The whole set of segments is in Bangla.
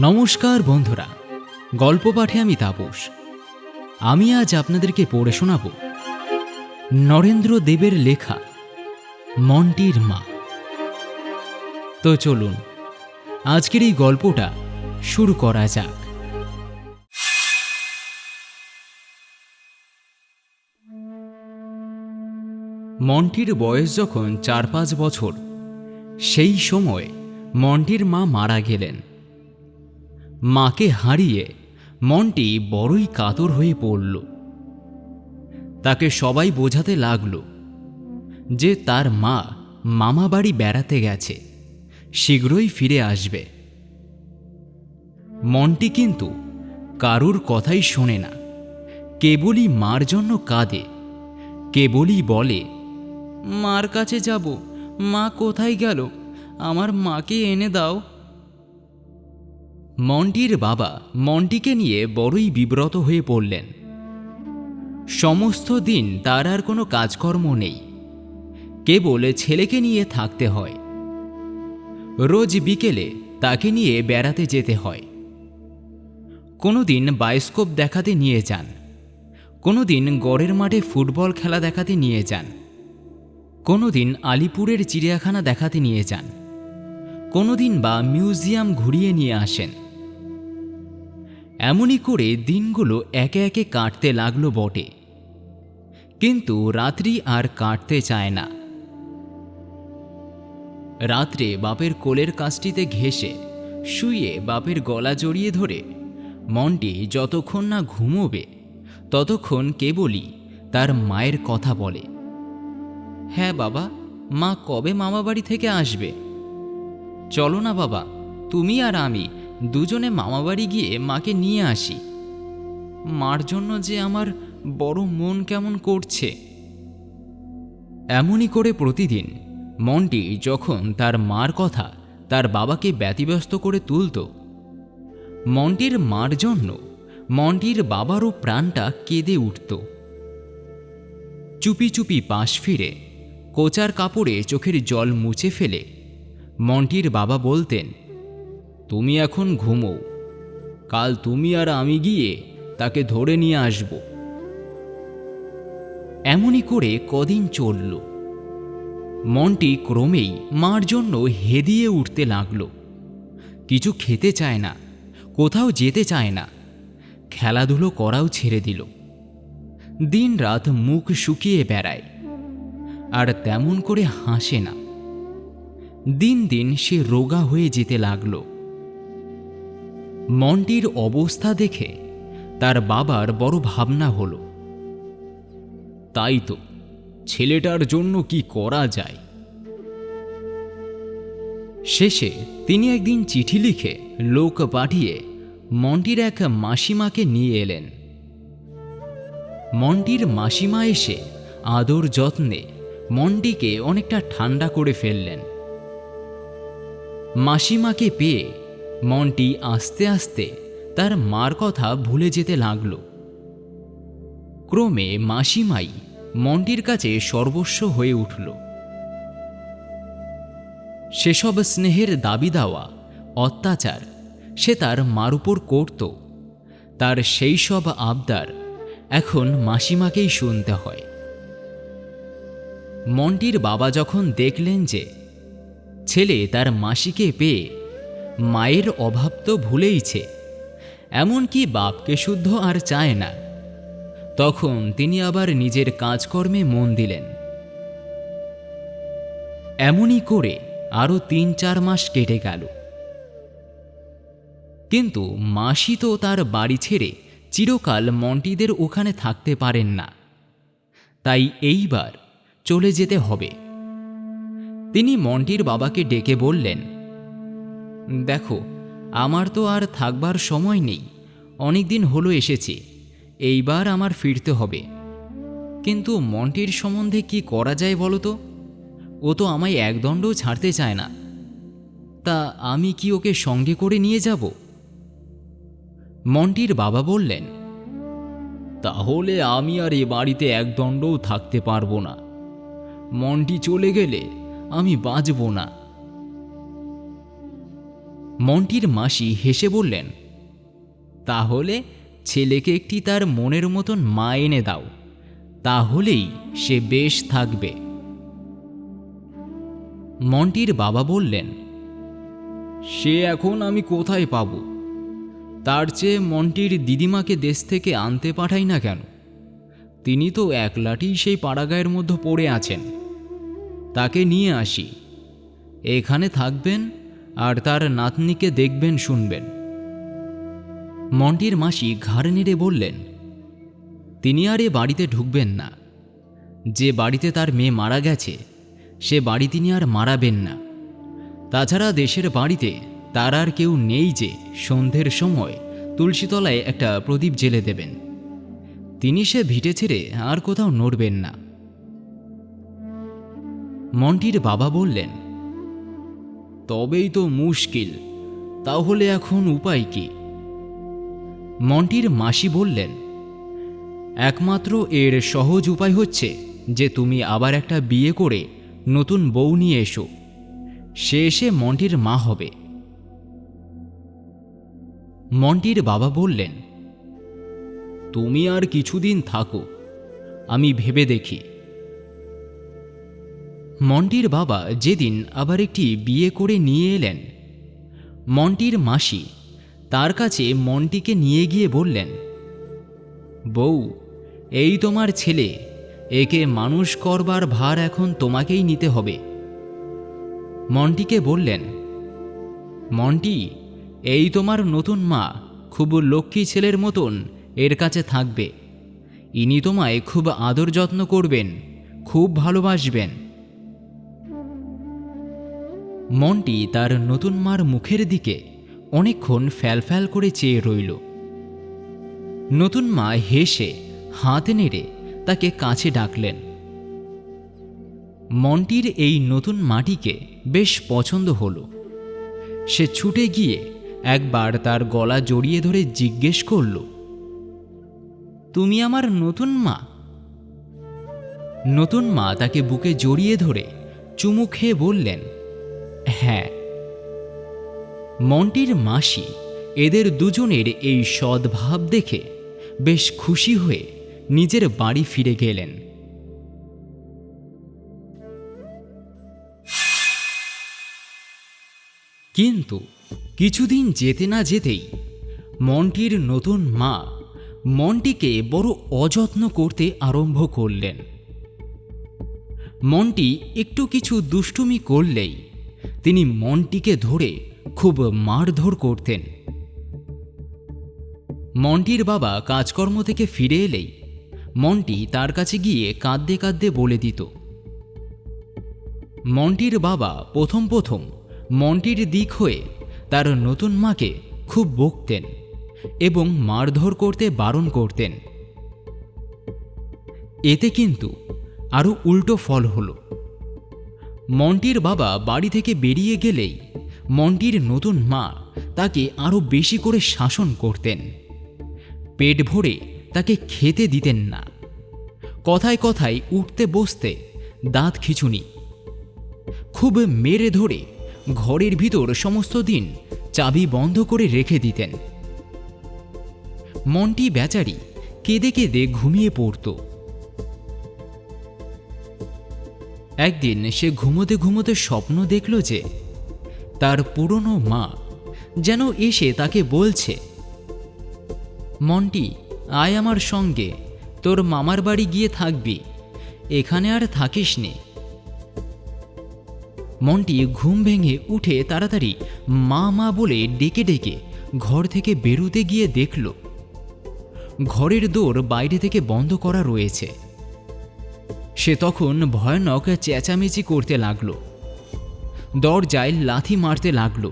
নমস্কার বন্ধুরা, গল্প পাঠে আমি তাপস। আমি আজ আপনাদেরকে পড়ে শোনাব নরেন্দ্র দেবের লেখা, মন্টির মা। তো চলুন, আজকের এই গল্পটা শুরু করা যাক। মন্টির বয়স যখন চার পাঁচ বছর, সেই সময় মন্টির মা মারা গেলেন। মাকে হারিয়ে মন্টি বড়ই কাতর হয়ে পড়ল। তাকে সবাই বোঝাতে লাগল যে তার মা মামা বাড়ি বেড়াতে গেছে, শীঘ্রই ফিরে আসবে। মন্টি কিন্তু কারুর কথাই শোনে না, কেবলই মার জন্য কাঁদে, কেবলই বলে, মার কাছে যাব, মা কোথায় গেল? আমার মাকে এনে দাও। মন্টির বাবা মন্টিকে নিয়ে বড়ই বিব্রত হয়ে পড়লেন। সমস্ত দিন তার আর কোনো কাজকর্ম নেই। কেবল ছেলেকে নিয়ে থাকতে হয়। রোজ বিকেলে তাকে নিয়ে বেড়াতে যেতে হয়। কোনোদিন বায়োস্কোপ দেখাতে নিয়ে যান। কোনোদিন গড়ের মাঠে ফুটবল খেলা দেখাতে নিয়ে যান। কোনোদিন আলিপুরের চিড়িয়াখানা দেখাতে নিয়ে যান। কোনোদিন বা মিউজিয়াম ঘুরিয়ে নিয়ে আসেন। এমনই করে দিনগুলো একে একে কাটতে লাগল বটে। কিন্তু রাত্রি আর কাটতে চায় না। রাত্রে বাপের কোলের কাজটিতে ঘেসে শুয়ে বাপের গলা জড়িয়ে ধরে, মনটি যতক্ষণ না ঘুমোবে, ততক্ষণ কেবলই তার মায়ের কথা বলে। হ্যাঁ বাবা, মা কবে মামা বাড়ি থেকে আসবে? চলো না বাবা, তুমি আর আমি দুজনে মামাবাড়ি গিয়ে মাকে নিয়ে আসি। মার জন্য যে আমার বড় মন কেমন করছে। এমনই করে প্রতিদিন মনটি যখন তার মার কথা তার বাবাকে ব্যতিব্যস্ত করে তুলত, মন্টির মার জন্য মন্টির বাবারও প্রাণটা কেঁদে উঠত। চুপি চুপি পাশ ফিরে কোচার কাপড়ে চোখের জল মুছে ফেলে মন্টির বাবা বলতেন তুমি এখন ঘুমো কাল তুমি আর আমি গিয়ে তাকে ধরে নিয়ে আসব। এমনই করে কদিন চলল। মনটি ক্রমেই মার জন্য হেদিয়ে উঠতে লাগল। কিছু খেতে চায় না, কোথাও যেতে চায় না। খেলাধুলো করাও ছেড়ে দিল। দিন রাত মুখ শুকিয়ে বেড়ায়, আর তেমন করে হাসে না। দিন দিন সে রোগা হয়ে যেতে লাগল। মনটির অবস্থা দেখে তার বাবার বড় ভাবনা হলো, তাই তো, ছেলেটার জন্য কি করা যায়? শেষে তিনি একদিন চিঠি লিখে লোক পাঠিয়ে মন্টির এক মাসিমাকে নিয়ে এলেন। মন্টির মাসিমা এসে আদর যত্নে মন্টিকে অনেকটা ঠান্ডা করে ফেললেন। মাসিমাকে পেয়ে মনটি আস্তে আস্তে তার মার কথা ভুলে যেতে লাগল। ক্রমে মাসিমাই মন্টির কাছে সর্বস্ব হয়ে উঠল। সেসব স্নেহের দাবি দেওয়া, অত্যাচার সে তার মার উপর করত। তার সেই সব আবদার এখন মাসিমাকেই শুনতে হয়। মন্টির বাবা যখন দেখলেন যে ছেলে তার মাসিকে পেয়ে মায়ের অভাব তো ভুলেইছে, এমনকি বাপকে শুদ্ধ আর চায় না। তখন তিনি আবার নিজের কাজকর্মে মন দিলেন। এমনই করে আরও তিন চার মাস কেটে গেল। কিন্তু মাসি তো তার বাড়ি ছেড়ে চিরকাল মন্টিদের ওখানে থাকতে পারেন না। তাই এইবার চলে যেতে হবে। তিনি মন্টির বাবাকে ডেকে বললেন দেখো, আমার তো আর থাকবার সময় নেই। অনেক দিন হলো এসেছি, এইবার আমার ফিরতে হবে। কিন্তু মন্টির সম্বন্ধে কি করা যায় বলো তো? ও তো আমায় একদণ্ডও ছাড়তে চায় না। তা আমি কি ওকে সঙ্গে করে নিয়ে যাব? মন্টির বাবা বললেন, তাহলে আমি আর এ বাড়িতে একদণ্ডও থাকতে পারব না। মন্টি চলে গেলে আমি বাঁচব না। মন্টির মাসি হেসে বললেন, তাহলে ছেলেকে একটি তার মনের মতন মা এনে দাও, তাহলেই সে বেশ থাকবে। মন্টির বাবা বললেন, সে এখন আমি কোথায় পাব? তার চেয়ে মন্টির দিদিমাকে দেশ থেকে আনতে পাঠাই না কেন? তিনি তো একলাটি সেই পাড়াগায়ের মধ্যে পড়ে আছেন। তাকে নিয়ে আসি। এখানে থাকবেন আর তার নাতনিকে দেখবেন, শুনবেন। মন্টির মাসি ঘাড় নেড়ে বললেন, তিনি আর এ বাড়িতে ঢুকবেন না। যে বাড়িতে তার মেয়ে মারা গেছে, সে বাড়ি তিনি আর মারাবেন না। তাছাড়া দেশের বাড়িতে তার আর কেউ নেই যে সন্ধ্যের সময় তুলসীতলায় একটা প্রদীপ জেলে দেবেন। তিনি সে ভিটে ছেড়ে আর কোথাও নড়বেন না। মন্টির বাবা বললেন তবেই তো মুশকিল, তাহলে এখন উপায় কি? মন্টির মাসি বললেন, একমাত্র এর সহজ উপায় হচ্ছে যে তুমি আবার একটা বিয়ে করে নতুন বউ নিয়ে এসো। সে এসে মন্টির মা হবে। মন্টির বাবা বললেন, তুমি আর কিছুদিন থাকো, আমি ভেবে দেখি। মন্টির বাবা যেদিন আবার একটি বিয়ে করে নিয়ে এলেন, মন্টির মাসি তার কাছে মন্টিকে নিয়ে গিয়ে বললেন, বউ, এই তোমার ছেলে, একে মানুষ করবার ভার এখন তোমাকেই নিতে হবে। মন্টিকে বললেন, মন্টি, এই তোমার নতুন মা খুব লক্ষ্মী ছেলের মতন এর কাছে থাকবে। ইনি তোমায় খুব আদর যত্ন করবেন, খুব ভালোবাসবেন। মন্টি তার নতুন মার মুখের দিকে অনেকক্ষণ ফ্যালফ্যাল করে চেয়ে রইল। নতুন মা হেসে হাত নেড়ে তাকে কাছে ডাকলেন। মন্টির এই নতুন মাটিকে বেশ পছন্দ হলো। সে ছুটে গিয়ে একবার তার গলা জড়িয়ে ধরে জিজ্ঞেস করল, তুমি আমার নতুন মা? নতুন মা তাকে বুকে জড়িয়ে ধরে চুমু খেয়ে বললেন হ্যাঁ। মন্টির মাসি এদের দুজনের এই সদ্ভাব দেখে বেশ খুশি হয়ে নিজের বাড়ি ফিরে গেলেন। কিন্তু কিছুদিন যেতে না যেতেই মন্টির নতুন মা মন্টিকে বড় অযত্ন করতে আরম্ভ করলেন। মন্টি একটু কিছু দুষ্টুমি করলেই তিনি মন্টিকে ধরে খুব মারধর করতেন। মন্টির বাবা কাজকর্ম থেকে ফিরে এলেই মন্টি তার কাছে গিয়ে কাঁদতে কাঁদতে বলে দিত। মন্টির বাবা প্রথম প্রথম মন্টির দিক হয়ে তার নতুন মাকে খুব বকতেন এবং মারধর করতে বারণ করতেন। এতে কিন্তু আরও উল্টো ফল হলো। মন্টির বাবা বাড়ি থেকে বেরিয়ে গেলেই মন্টির নতুন মা তাকে আরও বেশি করে শাসন করতেন। পেট ভরে তাকে খেতে দিতেন না। কথায় কথায় উঠতে বসতে দাঁত খিচুনি। খুব মেরে ধরে ঘরের ভিতর সমস্ত দিন চাবি বন্ধ করে রেখে দিতেন। মন্টি বেচারি কেঁদে কেঁদে ঘুমিয়ে পড়ত। একদিন সে ঘুমোতে ঘুমোতে স্বপ্ন দেখল যে তার পুরনো মা যেন এসে তাকে বলছে, মন্টি, আয় আমার সঙ্গে, তোর মামার বাড়ি গিয়ে থাকবি, এখানে আর থাকিস নে মন্টি ঘুম ভেঙে উঠে তাড়াতাড়ি মা মা বলে ডেকে ডেকে ঘর থেকে বেরুতে গিয়ে দেখল, ঘরের দোর বাইরে থেকে বন্ধ করা রয়েছে। সে তখন ভয়ানক চেঁচামেচি করতে লাগল। দরজায় লাথি মারতে লাগল।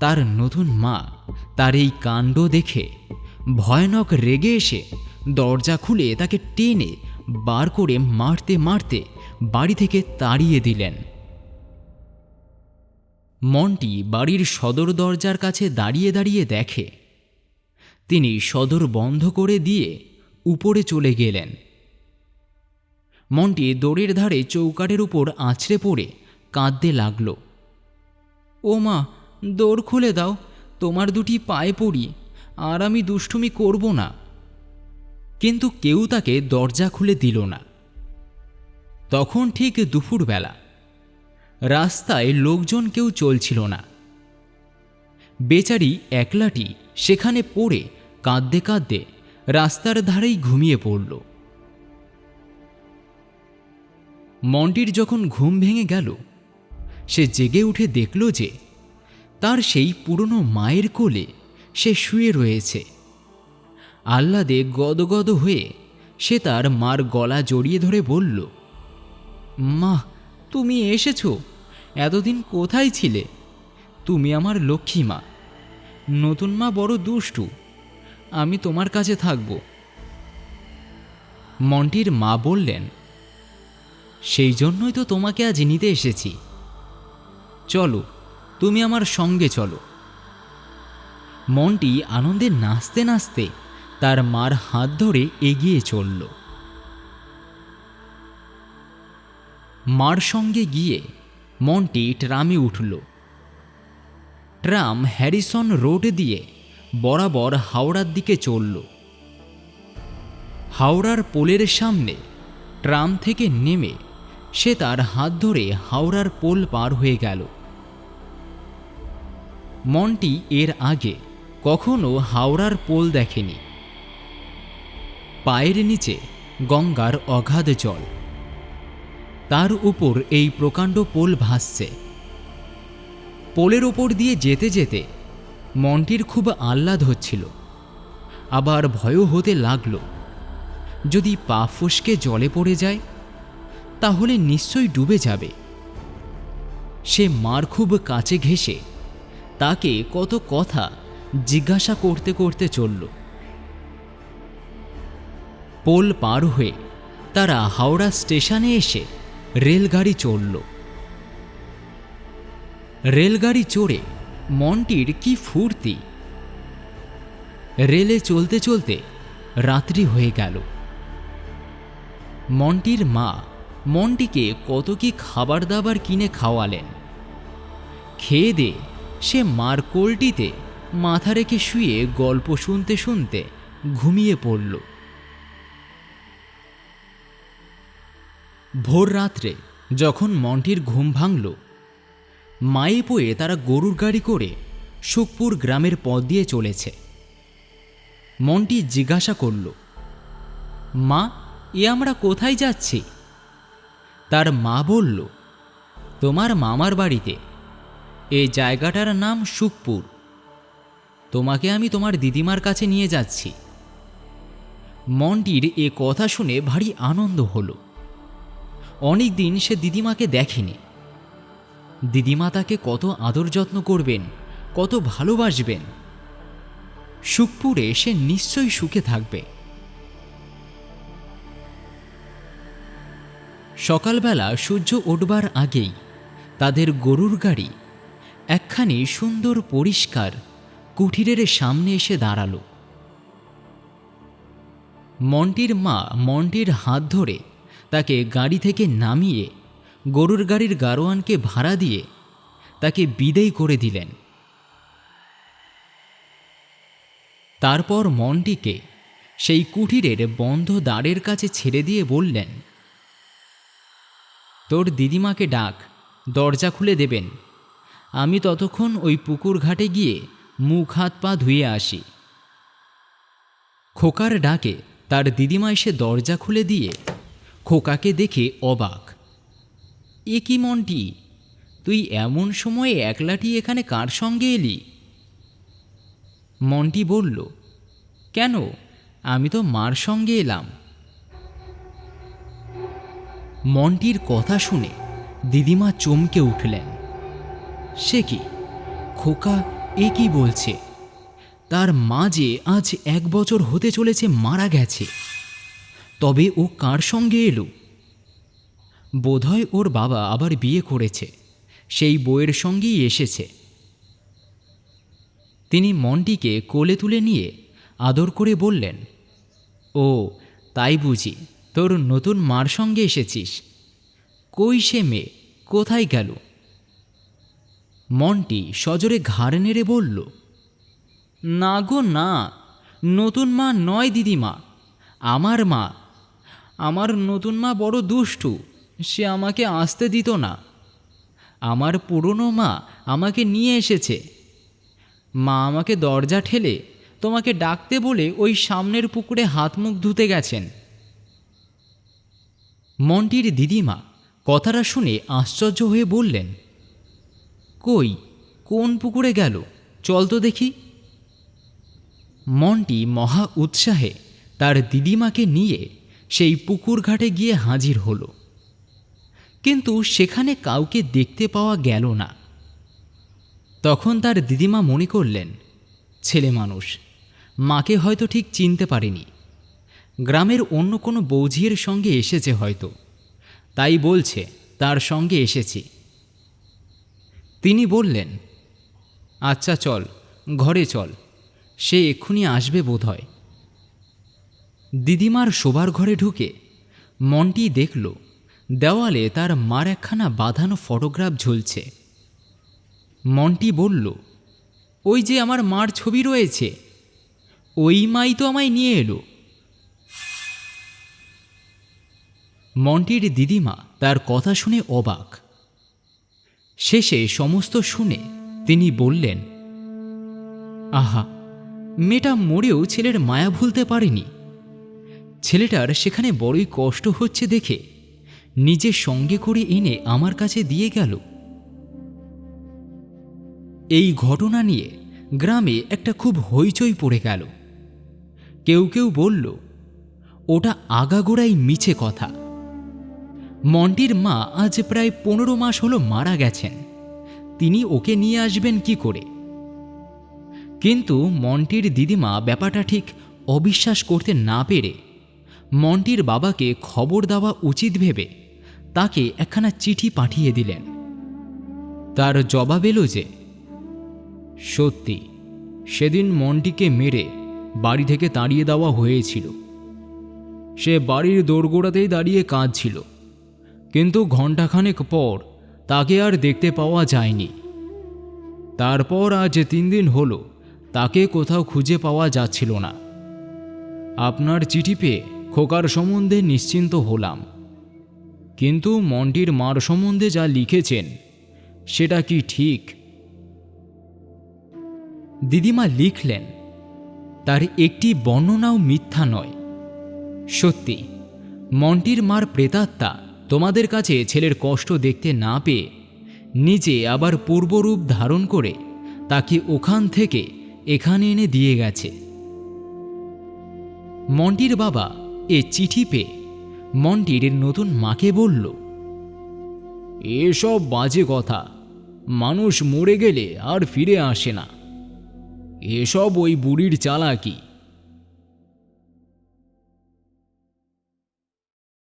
তার নতুন মা তার এই কাণ্ড দেখে ভয়ানক রেগে এসে দরজা খুলে তাকে টেনে বার করে মারতে মারতে বাড়ি থেকে তাড়িয়ে দিলেন। মন্টি বাড়ির সদর দরজার কাছে দাঁড়িয়ে দাঁড়িয়ে দেখে। তিনি সদর বন্ধ করে দিয়ে উপরে চলে গেলেন। মন্টি দড়ির ধারে চৌকাটের উপর আছড়ে পড়ে কাঁদতে লাগল। ও মা দৌড় খুলে দাও, তোমার দুটি পায়ে পড়ি, আর আমি দুষ্টুমি করব না। কিন্তু কেউ তাকে দরজা খুলে দিল না। তখন ঠিক দুপুরবেলা রাস্তায় লোকজন কেউ চলছিল না। বেচারি একলাটি সেখানে পড়ে কাঁদতে কাঁদতে রাস্তার ধারেই ঘুমিয়ে পড়ল। মন্টির যখন ঘুম ভেঙে গেল, সে জেগে উঠে দেখল যে তার সেই পুরনো মায়ের কোলে সে শুয়ে রয়েছে। আহ্লাদে গদগদ হয়ে সে তার মার গলা জড়িয়ে ধরে বলল, মা, তুমি এসেছ? এতদিন কোথায় ছিলে? তুমি আমার লক্ষ্মী মা। নতুন মা বড় দুষ্টু। আমি তোমার কাছে থাকব। মন্টির মা বললেন সেই জন্যই তো তোমাকে আজ নিতে এসেছি। চলো, তুমি আমার সঙ্গে চলো। মন্টি আনন্দে নাচতে নাচতে তার মার হাত ধরে এগিয়ে চলল। মার সঙ্গে গিয়ে মন্টি ট্রামে উঠল। ট্রাম হ্যারিসন রোড দিয়ে বরাবর হাওড়ার দিকে চলল। হাওড়ার পোলের সামনে ট্রাম থেকে নেমে সে তার হাত ধরে হাওড়ার পোল পার হয়ে গেল। মন্টি এর আগে কখনো হাওড়ার পোল দেখেনি। পায়ের নিচে গঙ্গার অগাধ জল। তার উপর এই প্রকাণ্ড পোল ভাসছে। পোলের ওপর দিয়ে যেতে যেতে মনটির খুব আহ্লাদ হচ্ছিল। আবার ভয়ও হতে লাগল। যদি পা ফুসকে জলে পড়ে যায় তাহলে নিশ্চয়ই ডুবে যাবে। সে মার খুব কাছে ঘেসে তাকে কত কথা জিজ্ঞাসা করতে করতে চলল। পোল পার হয়ে তারা হাওড়া স্টেশনে এসে রেলগাড়ি চড়ল। রেলগাড়ি চড়ে মনটির কি ফুর্তি। রেলে চলতে চলতে রাত্রি হয়ে গেল। মন্টির মা মন্টিকে কত কি খাবার দাবার কিনে খাওয়ালেন। খেয়ে দে, সে মার কোলটিতে মাথা রেখে শুয়ে গল্প শুনতে শুনতে ঘুমিয়ে পড়ল। ভোর রাত্রে যখন মন্টির ঘুম ভাঙল, মায়ে পয়ে তারা গরুর গাড়ি করে সুখপুর গ্রামের পথ দিয়ে চলেছে। মন্টি জিজ্ঞাসা করল, মা, এ আমরা কোথায় যাচ্ছি? তার মা বলল, তোমার মামার বাড়িতে এই জায়গাটার নাম সুখপুর। তোমাকে আমি তোমার দিদিমার কাছে নিয়ে যাচ্ছি। মন্টির এ কথা শুনে ভারী আনন্দ হলো। অনেক দিন সে দিদিমাকে দেখেনি। দিদিমা তাকে কত আদর যত্ন করবেন, কত ভালোবাসবেন। সুখপুরে সে নিশ্চয়ই সুখে থাকবে। সকালবেলা সূর্য উঠবার আগেই তাদের গরুর গাড়ি একখানি সুন্দর পরিষ্কার কুঠিরের সামনে এসে দাঁড়াল। মন্টির মা মন্টির হাত ধরে তাকে গাড়ি থেকে নামিয়ে গরুর গাড়ির গারোয়ানকে ভাড়া দিয়ে তাকে বিদেয় করে দিলেন। তারপর মন্টিকে সেই কুঠিরের বন্ধ দ্বারের কাছে ছেড়ে দিয়ে বললেন তোর দিদিমাকে ডাক, দরজা খুলে দেবেন। আমি ততক্ষণ ওই পুকুর ঘাটে গিয়ে মুখ হাত পা ধুয়ে আসি। খোকার ডাকে, তার দিদিমা এসে দরজা খুলে দিয়ে খোকাকে দেখে অবাক। এ কি মন্টি? তুই এমন সময়ে একলাটি এখানে কার সঙ্গে এলি? মন্টি বলল, কেন? আমি তো মার সঙ্গে এলাম। মন্টির কথা শুনে দিদিমা চমকে উঠলেন। সে কি? খোকা এ কি বলছে? তার মা যে আজ এক বছর হতে চলেছে মারা গেছে। তবে ও কার সঙ্গে এলো? বোধহয় ওর বাবা আবার বিয়ে করেছে, সেই বইয়ের সঙ্গেই এসেছে। তিনি মনটিকে কোলে তুলে নিয়ে আদর করে বললেন, ও, তাই বুঝি। তোর নতুন মার সঙ্গে এসেছিস। কই সে মেয়ে? কোথায় গেল? মন্টি সজোরে ঘাড় নেড়ে বলল, না গো, না। নতুন মা নয় দিদিমা। আমার মা। আমার নতুন মা বড় দুষ্টু। সে আমাকে আসতে দিত না। আমার পুরনো মা আমাকে নিয়ে এসেছে। মা আমাকে দরজা ঠেলে তোমাকে ডাকতে বলে ওই সামনের পুকুরে হাত মুখ ধুতে গেছেন। মন্টির দিদিমা কথাটা শুনে আশ্চর্য হয়ে বললেন, কই, কোন পুকুরে গেল? চল তো দেখি। মন্টি মহা উৎসাহে তার দিদিমাকে নিয়ে সেই পুকুর ঘাটে গিয়ে হাজির হলো। কিন্তু সেখানে কাউকে দেখতে পাওয়া গেল না। তখন তার দিদিমা মনে করলেন, ছেলে মানুষ, মাকে হয়তো ঠিক চিনতে পারেনি। গ্রামের অন্য কোনো বৌঝির সঙ্গে এসেছে হয়তো। তাই বলছে, তার সঙ্গে এসেছি। তিনি বললেন আচ্ছা চল, ঘরে চল, সে এক্ষুনি আসবে বোধহয়। দিদিমার শোবার ঘরে ঢুকে মন্টি দেখল, দেওয়ালে তার মার একখানা বাঁধানো ফটোগ্রাফ ঝুলছে। মন্টি বলল, ওই যে আমার মার ছবি রয়েছে, ওই মাই তো আমায় নিয়ে এলো। মন্টির দিদিমা তার কথা শুনে অবাক। শেষে সমস্ত শুনে তিনি বললেন, আহা, মেয়েটা মরেও ছেলের মায়া ভুলতে পারেনি। ছেলেটার সেখানে বড়ই কষ্ট হচ্ছে দেখে নিজের সঙ্গে করে এনে আমার কাছে দিয়ে গেল। এই ঘটনা নিয়ে গ্রামে একটা খুব হইচই পড়ে গেল। কেউ কেউ বলল, ওটা আগাগোড়াই মিছে কথা। মন্টির মা আজ প্রায় পনেরো মাস হলো মারা গেছেন। তিনি ওকে নিয়ে আসবেন কি করে? কিন্তু মন্টির দিদিমা ব্যাপারটা ঠিক অবিশ্বাস করতে না পেরে মন্টির বাবাকে খবর দেওয়া উচিত ভেবে তাকে একখানা চিঠি পাঠিয়ে দিলেন। তার জবাব এলো যে, সত্যি, সেদিন মন্টিকে মেরে বাড়ি থেকে তাড়িয়ে দেওয়া হয়েছিল। সে বাড়ির দোরগোড়াতেই দাঁড়িয়ে কাঁদছিল। কিন্তু ঘণ্টাখানেক পর তাকে আর দেখতে পাওয়া যায়নি। তারপর আজ তিন দিন হলো তাকে কোথাও খুঁজে পাওয়া যাচ্ছিল না। আপনার চিঠি পেয়ে খোকার সম্বন্ধে নিশ্চিন্ত হলাম। কিন্তু মন্টির মার সম্বন্ধে যা লিখেছেন, সেটা কি ঠিক? দিদিমা লিখলেন, তার একটি বর্ণনাও মিথ্যা নয়। সত্যি, মন্টির মার প্রেতাত্মা তোমাদের কাছে ছেলের কষ্ট দেখতে না পেয়ে নিজে আবার পূর্বরূপ ধারণ করে তাকে ওখান থেকে এখানে এনে দিয়ে গেছে। মন্টির বাবা এ চিঠি পেয়ে মন্টির নতুন মাকে বলল, এসব বাজে কথা। মানুষ মরে গেলে আর ফিরে আসে না। এসব ওই বুড়ির চালাকি।